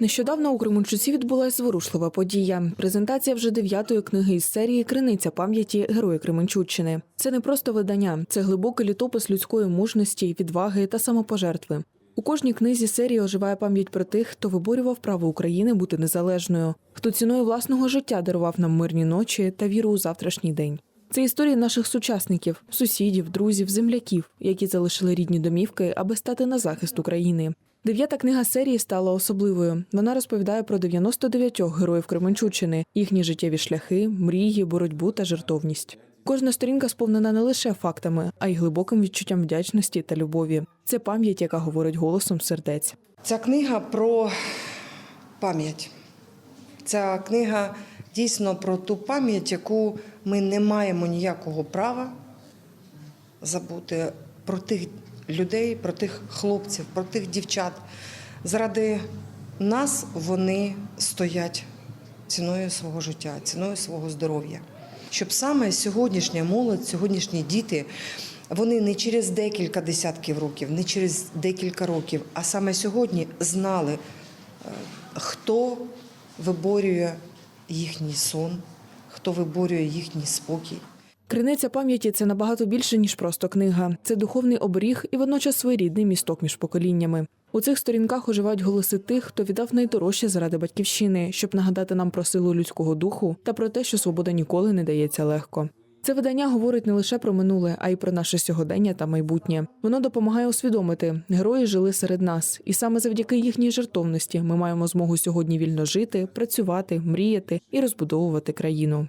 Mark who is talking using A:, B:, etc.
A: Нещодавно у Кременчуці відбулася зворушлива подія. Презентація вже дев'ятої книги із серії Криниця пам'яті Герої Кременчуччини. Це не просто видання, це глибокий літопис людської мужності, відваги та самопожертви. У кожній книзі серії оживає пам'ять про тих, хто виборював право України бути незалежною, хто ціною власного життя дарував нам мирні ночі та віру у завтрашній день. Це історії наших сучасників, сусідів, друзів, земляків, які залишили рідні домівки, аби стати на захист України. Дев'ята книга серії стала особливою. Вона розповідає про 99 героїв Кременчуччини, їхні життєві шляхи, мрії, боротьбу та жертовність. Кожна сторінка сповнена не лише фактами, а й глибоким відчуттям вдячності та любові. Це пам'ять, яка говорить голосом сердець.
B: Ця книга про пам'ять. Ця книга дійсно про ту пам'ять, яку ми не маємо ніякого права забути про тих людей, про тих хлопців, про тих дівчат. Заради нас вони стоять ціною свого життя, ціною свого здоров'я. Щоб саме сьогоднішня молодь, сьогоднішні діти, вони не через декілька десятків років, не через декілька років, а саме сьогодні знали, е, хто виборює їхній сон, хто виборює їхній спокій.
A: Криниця пам'яті це набагато більше ніж просто книга. Це духовний оберіг і водночас своєрідний місток між поколіннями. У цих сторінках оживають голоси тих, хто віддав найдорожче заради батьківщини, щоб нагадати нам про силу людського духу та про те, що свобода ніколи не дається легко. Це видання говорить не лише про минуле, а й про наше сьогодення та майбутнє. Воно допомагає усвідомити, герої жили серед нас, і саме завдяки їхній жертовності ми маємо змогу сьогодні вільно жити, працювати, мріяти і розбудовувати країну.